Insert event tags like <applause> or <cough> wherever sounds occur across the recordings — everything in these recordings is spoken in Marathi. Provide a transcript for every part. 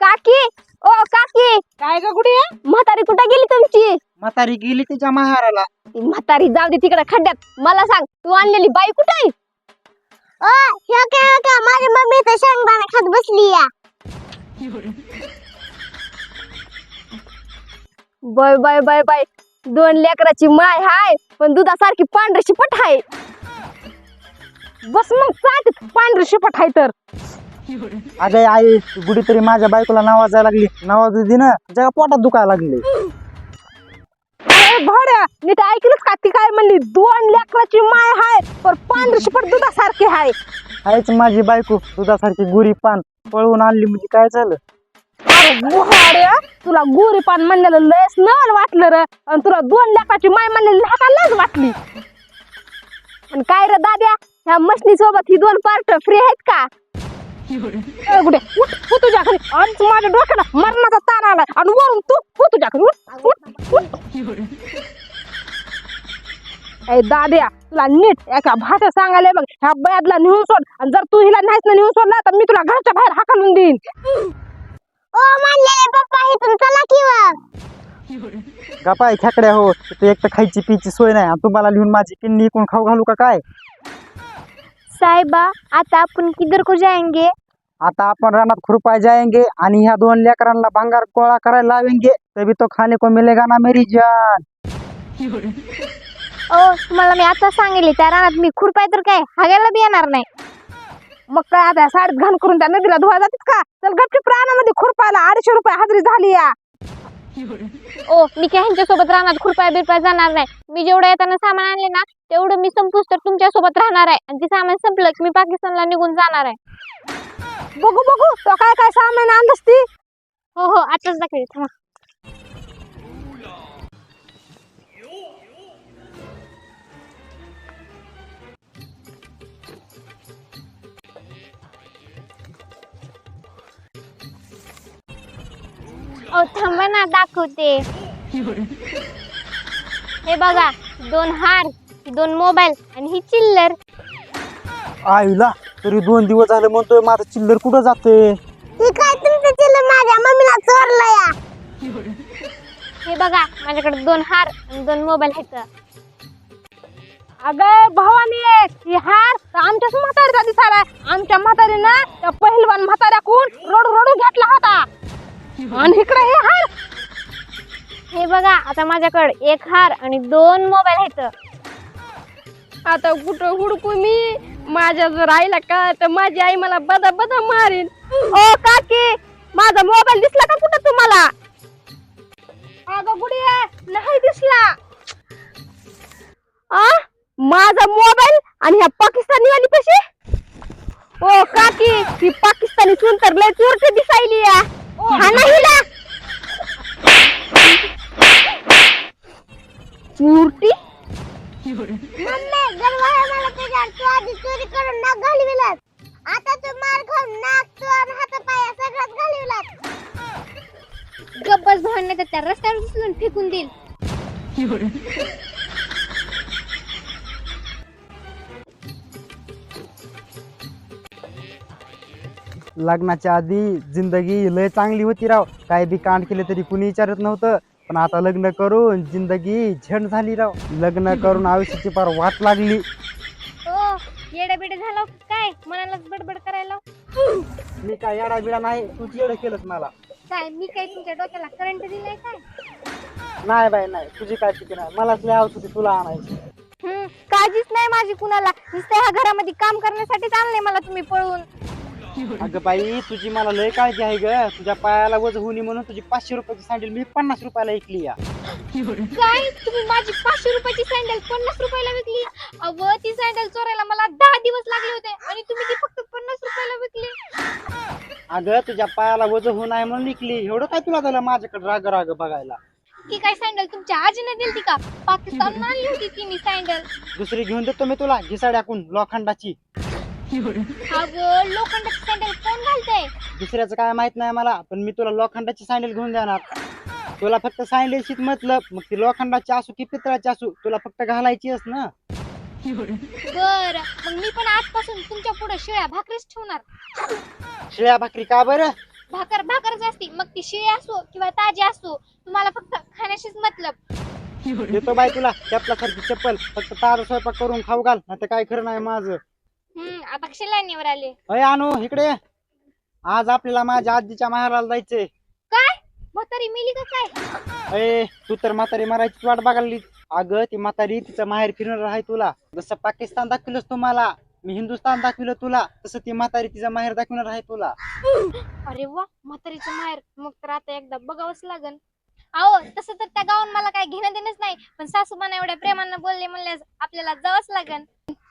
काकी ओ काकी. काय ग गुडी म्हातारी कुठे गेली तुमची? म्हातारी गेली तिच्या महाराला. ती म्हातारी जाऊ दे तिकडे खड्ड्यात. मला सांग तू आणलेली बाई कुठे आहे? ओ ह्यो काय हो का माझी मम्मी तर शेंगदाणा खात बसली या. बाय बाय बाय बाय. दोन लेकराची माय हाय पण दुधासारखी पांढरी शिपट हाय. बस मग चाट पांढरी शिपट आहे तर. अगं आई गुडी तरी माझ्या बायकोला नावाजायला लागली. नावाज दे ना जगा पोटात दुखायला लागले. अरे भाड्या नीट ऐकलंच का? ती काय म्हणली दोन लेकराची माय हाय पण पांढरी शिपट दुधासारखी हाय. आहेच माझी बायको दुधासारखी गुरी पान पळवून आणली म्हणजे काय झालं? अरे भाड्या तुला गोरी पान म्हणलेलं लयच नवल वाटलं र. आणि तुला दोन लेकराची माय म्हणलेली हातालाच वाटली. आणि काय रे दाद्या ह्या मशनी सोबत ही दोन पार्ट फ्री आहेत का? ए गुडे उठ हो तुझ्या घरी. आज माझ्या डोक्याला मरणाचा ताण आला आणि वरून तू हो तुझ्या घरी. उठ उठ उठ. ए दाद्या तुला नीट एका भाषा सांगायला बघ. ह्या बयातला नेऊन सोड. आणि जर तू हिला नाहीच ना नेऊन सोडला तर मी तुला घरच्या बाहेर हाकलून देईन. ओ म्हणलेले पप्पा इथून चला किंवा गपाय खेकड्या हो. तिथे एक तर खायची पिची सोय नाही. आणि तुम्हाला लिहून माझी किन्नी इकून खाऊ घालू का काय? साहेबा आता आपण किधर को जाएँगे आता आपण रानात खुरपाय जाएँगे आणि ह्या दोन लेकरांना भांगार गोळा करायला लावेंगे तभी तो खाने को मिलेगा ना मेरी जान? ओ तुम्हाला मी आता सांगितले त्या रानात मी खुरपाय तर काय हागायला बी येणार नाही. मग काय आता साडीत घाण करून त्या नदीला धुवा जातात का? चल गपची प्राणामध्ये खुरपायला अडीचशे रुपये हजेरी झाली या. ओ मी काय ह्यांच्या सोबत राहणार खुरपाय बिरपाय जाणार नाही. मी जेवढं येताना सामान आणले ना तेवढं मी संपूस तर तुमच्यासोबत राहणार आहे. आणि ते सामान संपलं की मी पाकिस्तानला निघून जाणार आहे. बघू बघू. तो काय काय सामान आणलंस ती? हो हो. आताच दाखवेल. थांबा. ओ थांबा ना दाखवते. हे बघा दोन हार दोन मोबाईल आणि ही चिल्लर. आईला तरी दोन दिवस झाले म्हणतोय माझं चिल्लर कुठं जाते ही काय तुमचं चिल्लर माझ्या मम्मीला चोरलं या? हे बघा माझ्याकडे दोन हार आणि दोन मोबाईल आहेत. अगं भवानी ही हार तर आमच्याच म्हातारीचा दिसायला आमच्या म्हातारीनं त्या पहिलवान म्हाताऱ्याकून रडू रडू घेतला होता. आणि इकडे हे हार हे बघा आता माझ्याकडे एक हार आणि दोन मोबाईल आहेत. आता कुठं हुडकू मी? माझ्या जर आईला का तर माझी आई मला बदा बदा मारीन. ओ काकी माझा मोबाईल दिसला का कुठं तुम्हाला? अगं गुडिया नाही दिसला. आ? माझा मोबाईल आणि ह्या पाकिस्तानी वाली कशी ओ काकी ही पाकिस्तानी सून तर लय चोरटे दिसायली या हा ना? हिला गप्पच भांडणे तर त्या रस्त्यावर उचलून फेकून देईल. लग्नाच्या आधी जिंदगी लय चांगली होती राव. काय बी कांड केले तरी कुणी विचारत नव्हतं. पण आता लग्न करून जिंदगी झंड झाली राव. लग्न करून आयुष्याची फार वाट लागली. हो येडे बिडे झालं काय? मनालाच बडबड करायला मी काय येडा बिडा नाही तूच येडं केलंस मला. काय मी काय तुमच्या डोक्याला करंट दिलाय काय? नाही बाई नाही. तुझी काय चुकी नाही. मलाच लय आवडत होती तुला आणायची. हम्म, काळजीच नाही माझी कुणाला. नुसतं ह्या घरामध्ये काम करण्यासाठीच आणलंय मला तुम्ही पळून. अगं बाई तुझी मला लय काळजी आहे ग. तुझ्या पायाला वज होणी म्हणून तुझी पाचशे रुपयाची सँडल मी पन्नास रुपयाला ऐकली या. काय? तुम्ही माझी पाचशे रुपयाची सँडल पन्नास रुपयाला विकली? अव ती सँडल चोरायला मला दहा दिवस लागले होते आणि तुम्ही ती अगं तुझ्या पायाला वज होऊ नये म्हणून विकली एवढं काय तुला झालं माझ्याकडे राग राग बघायला? ती काय सँडल तुमच्या आजीने दिलती का? पाकिस्तान आणली होती ती मी सँडल दुसरी घेऊन देतो मी तुला घिसाड्याकून लोखंडाची. अगं लोखंडाची सँडल कोण घालतंय? दुसऱ्याचं काय माहीत नाही मला पण मी तुला लोखंडाची सँडल घेऊन देणार. तुला फक्त सँडलशीच मतलब मग ती लोखंडाची असू की पितळाची असू तुला फक्त घालायचीच ना. बर. मग मी पण आजपासून तुमच्यापुढे शिळ्या भाकरीच ठेवणार. शिळ्या भाकरी का बरं? भाकर भाकरच असते मग ती शिळी असो किंवा ताजी असो तुम्हाला फक्त खाण्याशीच मतलब. देतो बाय तुला. चपलासारखी चप्पल. फक्त तार स्वयंपाक करून खाऊ घाल. नाही काय खरं नाही माझं. हम्म आता कशाला आले. अय आणू. इकडे ये. आज आपल्याला माझ्या आजीच्या माहेराला जायचंय. काय? म्हातारी मिली का काय? अय तू तर म्हातारी मारायची वाट बघाली अगं ती म्हातारी तिचं माहेर फिरणार आहे तुला. जसं पाकिस्तान दाखविलंस तुम्हाला मी हिंदुस्तान दाखविलं तुला तसं ती म्हातारी तिचं माहेर दाखविणार आहे तुला. अरे वा म्हातारीचं माहेर. मग तर आता एकदा बघावंच लागन. अहो तसं तर त्या गावात मला काय घेणं देणंच नाही पण सासूबाना एवढ्या प्रेमानं बोलले म्हणल्यास आपल्याला जावंच लागन.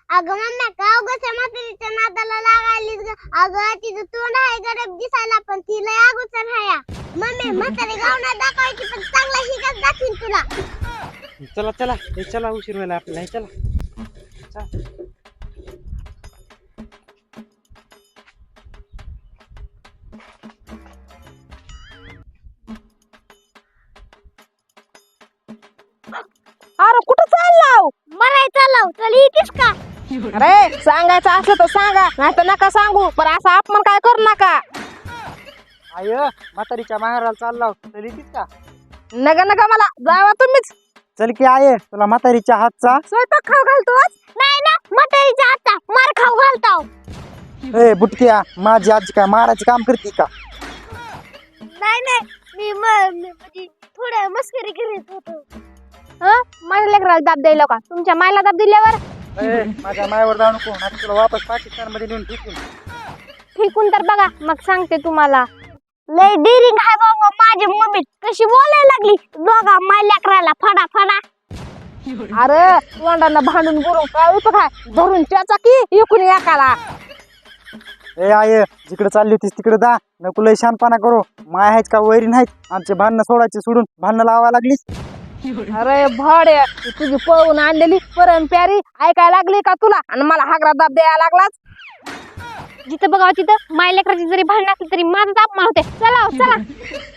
अगं मम्मी का उगाच म्हातारीच्या नादाला लागायलीस ग? अगं तिचं तोंड आहे गरब दिसायला पण तिला अगोचर हाया. मम्मी म्हातारी गावना दाखवायची पण चांगला शिकत दाखवीन तुला. चला चला हे चला उशीर व्हायला आपल्याला हे चला. चला. अरे कुठं चाललाव? मराय चालव चल येतीस का? अरे सांगायचं असलं तर सांगा नाही तर नका सांगू पण असा अपमान काय करू नका. आय म्हातारीच्या माहेराला चालला चल येतीस का? नका नका मला. जावा तुम्हीच. चल की आये तुला म्हातारीच्या हातचा. स्वयंपाक खाऊ घालतो आज. नाही ना म्हातारीचा आता मार खाऊ घालताव. ए बुटक्या माझी आजी काय मारायचं काम करते का? नाही नाही. मी म- मी म्हणजे थोडं मस्करी करीत होतो. हं? माझ्या लेकराला दाब द्यायला का? तुमच्या मायला दाब दिल्यावर? ए माझ्या मायावर जाऊ नको तुला वापस पाकिस्तानमध्ये नेऊन फेकून फेकून तर बघा. मग सांगते तुम्हाला. लय डिरिंग हाय बाबा माझी मम्मी कशी बोलायला लागली? दोघा माय लेकराला फडा फडा. अरे तोंडांना भांडून बुरून काय उपयोग आहे धरून त्याचा की इकून एकाला? ए आय जिकडे चालली होतीस तिकडे जा. नको लय शानपणा करू. माय आहेत का वैरी नाहीत? आमचे भांडणं सोडायचे सोडून भांडणं लावा लागलीस? अरे भाडे तुझी पळून आणलेली परम प्यारी ऐकायला लागली का तुला? आणि मला हागरा दाब द्यायला लागलाच जिथं बघावं तिथं माय लेकराची जरी भांडण असली तरी माझा अपमान होते चला हो, चला. <laughs>